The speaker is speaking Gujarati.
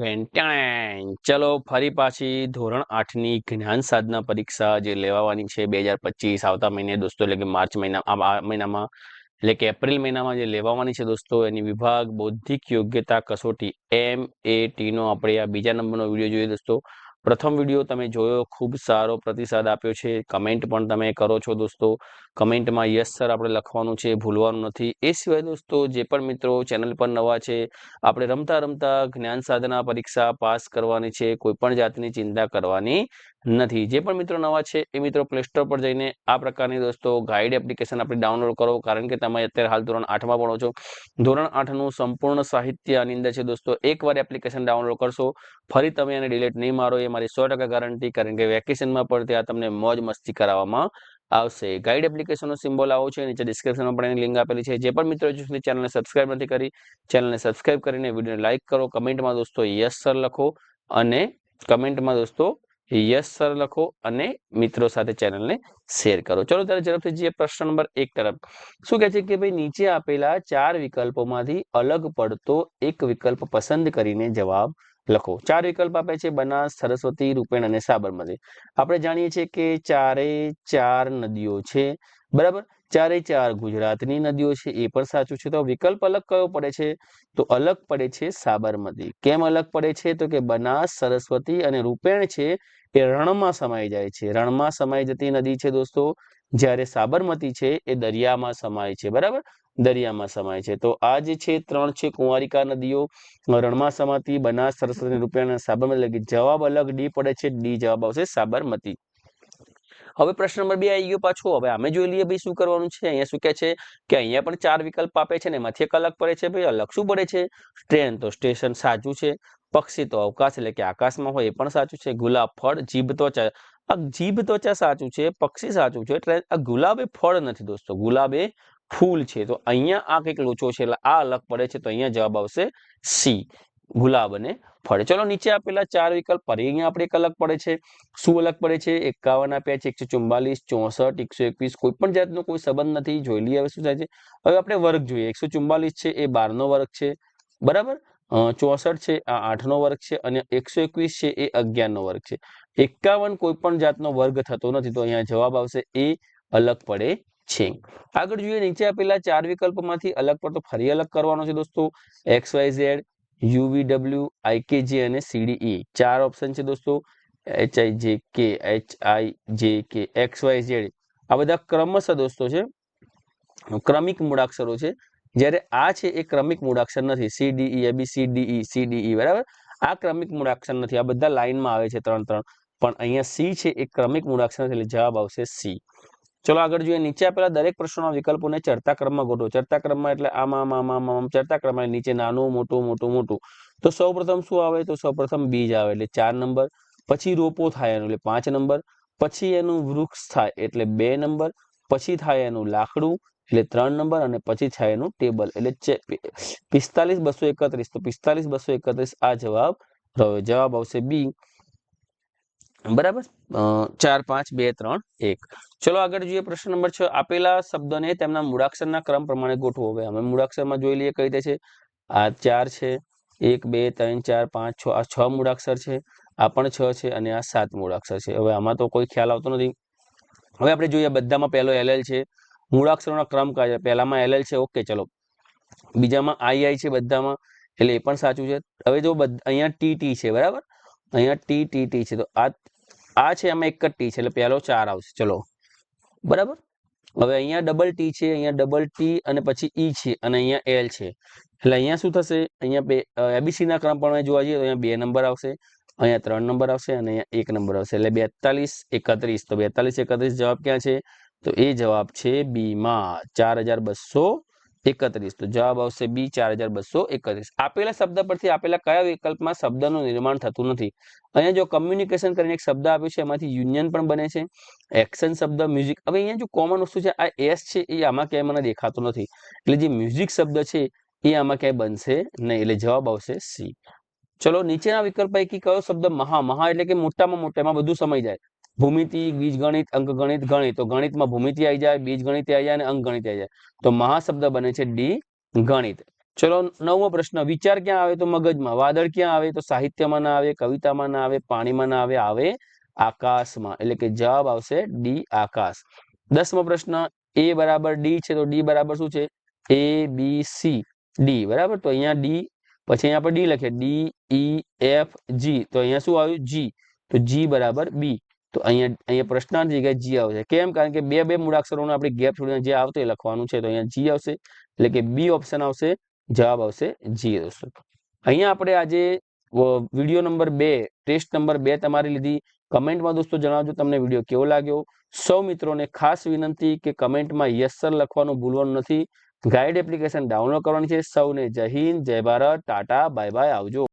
ચલો, ફરી પાછી ધોરણ આઠની જ્ઞાન સાધના પરીક્ષા જે લેવાવાની છે બે હજાર પચીસ આવતા મહિને દોસ્તો, એટલે કે માર્ચ મહિના, આ મહિનામાં, એટલે કે એપ્રિલ મહિનામાં જે લેવાવાની છે દોસ્તો, એની વિભાગ બૌદ્ધિક યોગ્યતા કસોટી એમ એ ટીનો આપણે આ બીજા નંબરનો વીડિયો જોઈએ દોસ્તો. પ્રથમ વીડિયો તમે જોયો, ખૂબ સારો પ્રતિસાદ આપ્યો છે. કમેન્ટ પણ તમે કરો છો દોસ્તો. કમેન્ટમાં યસ સર આપણે લખવાનું છે, ભૂલવાનું નથી. એ સિવાય દોસ્તો, જે પણ મિત્રો ચેનલ પર નવા છે, આપણે રમતા રમતા જ્ઞાન સાધના પરીક્ષા પાસ કરવાની છે, કોઈ પણ જાતની ચિંતા કરવાની નથી. જે પણ મિત્રો નવા છે, એ મિત્રો પ્લે સ્ટોર પર જઈને આ પ્રકારની દોસ્તો ગાઈડ એપ્લિકેશન આપણે ડાઉનલોડ કરો. કારણ કે તમે અત્યારે હાલ ધોરણ આઠમાં ભણો છો. ધોરણ આઠનું સંપૂર્ણ સાહિત્ય આની અંદર છે દોસ્તો. એકવાર એપ્લિકેશન ડાઉનલોડ કરશો, ફરી તમે એને ડિલેટ નહીં મારો, એ મારી સો ટકા ગારંટી કારણ કે વેકેશનમાં પણ ત્યાં તમને મોજ મસ્તી કરાવવામાં આવશે. ગાઈડ એપ્લિકેશનનો સિમ્બોલ આવો છે, નીચે ડિસ્ક્રિપ્શનમાં પણ એની લિંક આપેલી છે. જે પણ મિત્રો જો ચેનલને સબસ્ક્રાઇબ નથી કરી ચેનલને સબસ્ક્રાઇબ કરીને વિડીયોને લાઇક કરો. કમેન્ટમાં દોસ્તો યસ સર લખો અને કમેન્ટમાં દોસ્તો યસ સર લખો અને મિત્રો સાથે ચેનલને શેર કરો. ચલો ત્યારે ઝડપથી જઈએ પ્રશ્ન નંબર એક તરફ. શું કહે છે કે ભાઈ નીચે આપેલા ચાર વિકલ્પોમાંથી અલગ પડતો એક વિકલ્પ પસંદ કરીને જવાબ લખો. ચાર વિકલ્પ આપે છે બનાસ, સરસ્વતી, રૂપેણ અને સાબરમતી. આપણે જાણીએ છીએ કે ચારે ચાર નદીઓ છે. બરાબર? ચારે ચાર ગુજરાતની નદીઓ છે, એ પણ સાચું છે. તો વિકલ્પ અલગ કયો પડે છે? તો અલગ પડે છે સાબરમતી. કેમ અલગ પડે છે? તો કે બનાસ, સરસ્વતી અને રૂપેણ છે, એ રણમાં સમાઈ જાય છે. રણમાં સમાઈ જતી નદી છે દોસ્તો, જ્યારે સાબરમતી છે, એ દરિયામાં સમાય છે. બરાબર? દરિયામાં સમાય છે. તો આ જે છે, ત્રણ છે કુંવારિકા નદીઓ, રણમાં સમાતી બનાસ, સરસ્વતી રૂપિયા સાબરમતી લગી જવાબ અલગ, ડી પડે છે, ડી જવાબ આવશે સાબરમતી. હવે પ્રશ્ન નંબર બે આવી ગયો પાછો. હવે અમે જોઈ લઈએ ભાઈ શું કરવાનું છે? અહીંયા શું કે છે? કે અહીંયા પણ ચાર વિકલ્પ આપે છે ને એમાંથી એક અલગ પડે છે ભાઈ, અલગ શું પડે છે? ટ્રેન તો સ્ટેશન સાચું છે, પક્ષી તો અવકાશ એટલે કે આકાશમાં હોય એ પણ સાચું છે, ગુલાબ ફળ, જીભ ત્વચા. આ જીભ ત્વચા સાચું છે, પક્ષી સાચું છે એટલે આ ગુલાબ ફળ નથી દોસ્તો, ગુલાબ ફૂલ છે. તો અહીંયા આ કંઈક લોચો છે એટલે આ અલગ પડે છે, તો અહીંયા જવાબ આવશે સી. ગુલાબ અને ફળ. ચલો, નીચે આપેલા ચાર વિકલ્પ ફરી અહીંયા આપણે અલગ પડે છે. શું અલગ પડે છે? એકાવન આપ્યા છે, એકસો ચુમ્બાલીસ ચોસઠ, એકસો એકવીસ. કોઈ પણ જાતનો કોઈ સંબંધ નથી. જોઈ લઈએ હવે શું થાય છે. હવે આપણે વર્ગ જોઈએ. એકસો ચુમ્બાલીસ છે, એ બારનો વર્ગ છે. બરાબર? ચોસઠ છે, આ આઠનો વર્ગ છે અને એકસો એકવીસ છે, એ અગિયારનો વર્ગ છે. એકાવન કોઈ પણ જાતનો વર્ગ થતો નથી, તો અહીંયા જવાબ આવશે એ અલગ પડે છે. આગળ જોઈએ, નીચે આપેલા ચાર વિકલ્પમાંથી અલગ પડતો ફરી અલગ કરવાનો છે દોસ્તો. X, Y, Z U V W I K G અને સીડીઈ. ચાર ઓપ્શન છે દોસ્તો. એચ આઈ જે કે એચ આઈ જે કે એક્સ વાય ઝેડ આ બધા ક્રમશઃ દોસ્તો છે. ક્રમિક મૂળાક્ષરો છે. જ્યારે આ છે એ ક્રમિક મૂળાક્ષર નથી. સીડીઈ એ બી સી ડી બરાબર? આ ક્રમિક મૂળાક્ષર નથી. આ બધા લાઇનમાં આવે છે ત્રણ ત્રણ. પણ અહીંયા સી છે એ ક્રમિક મૂળાક્ષર નથી, એટલે જવાબ આવશે સી. ચલો આગળ જોઈએ. નીચે આપેલા દરેક પ્રશ્નોના વિકલ્પોને ચડતા ક્રમમાં ગોઠવો. ચડતા ક્રમમાં એટલે આમાં આમાં આમાં, આમ ક્રમમાં નીચે નાનું, મોટું મોટું મોટું. તો સૌ શું આવે? તો સૌ બીજ આવે એટલે ચાર નંબર. પછી રોપો થાય એનું એટલે પાંચ નંબર. પછી એનું વૃક્ષ થાય એટલે બે નંબર. પછી થાય એનું લાકડું એટલે ત્રણ નંબર અને પછી થાય એનું ટેબલ એટલે પિસ્તાલીસ બસો એકત્રીસ. તો પિસ્તાલીસ બસો એકત્રીસ આ જવાબ રહ્યો. જવાબ આવશે બી. બરાબર? ચાર, પાંચ, બે, ત્રણ, એક. ચલો, આગળ જોઈએ પ્રશ્ન નંબર છ. આપેલા શબ્દોને તેમના મૂળાક્ષરના ક્રમ પ્રમાણે ગોઠવો. હવે અમે મૂળાક્ષરમાં જોઈ લઈએ કઈ રીતે છે. આ ચાર છે. એક, બે, ત્રણ, ચાર, પાંચ, છ. આ છ મૂળાક્ષર છે. આ પણ છ છે અને આ સાત મૂળાક્ષર છે. હવે આમાં તો કોઈ ખ્યાલ આવતો નથી. હવે આપણે જોઈએ બધામાં પહેલો એલએલ છે. મૂળાક્ષરોના ક્રમ કયા પહેલામાં એલએલ છે. ઓકે, ચલો. બીજામાં આઈ આઈ છે બધામાં. એટલે એ પણ સાચું છે. હવે જો અહીંયા ટી ટી છે, બરાબર? અહીંયા ટી ટી ટી છે. તો આ આ છે આમાં એક જ ટી છે, એટલે પહેલો ચાર આવશે. ચલો. બરાબર? હવે અહીંયા ડબલ ટી છે, અહીંયા ડબલ ટી અને પછી ઈ છે અને અહીંયા એલ છે. એટલે અહીંયા શું થશે? અહીંયા બે એબીસી ના ક્રમ પ્રમાણે જોવા જઈએ તો અહીંયા બે નંબર આવશે, અહીંયા ત્રણ નંબર આવશે અને અહીંયા એક નંબર આવશે. એટલે બેતાલીસ એકત્રીસ. તો બેતાલીસ એકત્રીસ જવાબ ક્યાં છે? તો એ જવાબ છે બી માં. ચાર હજાર બસો એકત્રીસ. તો જવાબ આવશે બી ચાર હજાર આપેલા શબ્દ પરથી આપેલા કયા વિકલ્પમાં શબ્દનું નિર્માણ થતું નથી? અહીંયા જો કમ્યુનિકેશન કરીને એક શબ્દ આપ્યો છે, એમાંથી યુનિયન પણ બને છે એક્શન શબ્દ મ્યુઝિક હવે અહીંયા જો કોમન વસ્તુ છે, આ એસ છે, એ આમાં ક્યાંય મને દેખાતો નથી. એટલે જે મ્યુઝિક શબ્દ છે, એ આમાં ક્યાંય બનશે નહીં. એટલે જવાબ આવશે સી ચલો, નીચેના વિકલ્પ પૈકી કયો શબ્દ મહા? મહા એટલે કે મોટામાં મોટા, એમાં બધું સમય જાય. ભૂમિતિ, બીજગણિત, અંકગણિત, ગણિત. તો ગણિતમાં ભૂમિતિ આવી જાય, બીજગણિત આવી જાય અને અંકગણિત આવી જાય. તો મહાશબ્દ બને છે ડી ગણિત. ચલો, નવમો પ્રશ્ન. વિચાર ક્યાં આવે તો મગજમાં? વાદળ ક્યાં આવે તો સાહિત્યમાં ના આવે, કવિતામાં ના આવે, પાણીમાં ના આવે આવે આકાશમાં. એટલે કે જવાબ આવશે ડી આકાશ. દસમો પ્રશ્ન. એ બરાબર ડી છે તો ડી બરાબર શું છે? A, B, C. ડી. બરાબર? તો અહીંયા ડી, પછી અહીંયા આપણે ડી લખીએ. D, E, F, G. તો અહીંયા શું આવ્યું? જી. તો જી બરાબર બી. તો અહીંયા અહીંયા પ્રશ્નાર્થ જગ્યાએ જી આવશે. કેમ? કારણ કે બે બે મૂળાક્ષરોનો આપણે ગેપ છોડીને જે આવતો એ લખવાનું છે, તો અહીંયા જી આવશે. એટલે કે બી ઓપ્શન આવશે, જવાબ આવશે જી દોસ્તો. અહીંયા આપણે આજે વીડિયો નંબર બે ટેસ્ટ નંબર બે તમારી લીધી. કમેન્ટમાં દોસ્તો જણાવજો તમને વીડિયો કેવો લાગ્યો. સૌ મિત્રોને ખાસ વિનંતી કે કમેન્ટમાં યસ લખવાનું ભૂલવાનું નથી. ગાઈડ એપ્લિકેશન ડાઉનલોડ કરવાની છે. સૌને જય હિન્દ, જય ભારત. Tata, bye bye. આવજો.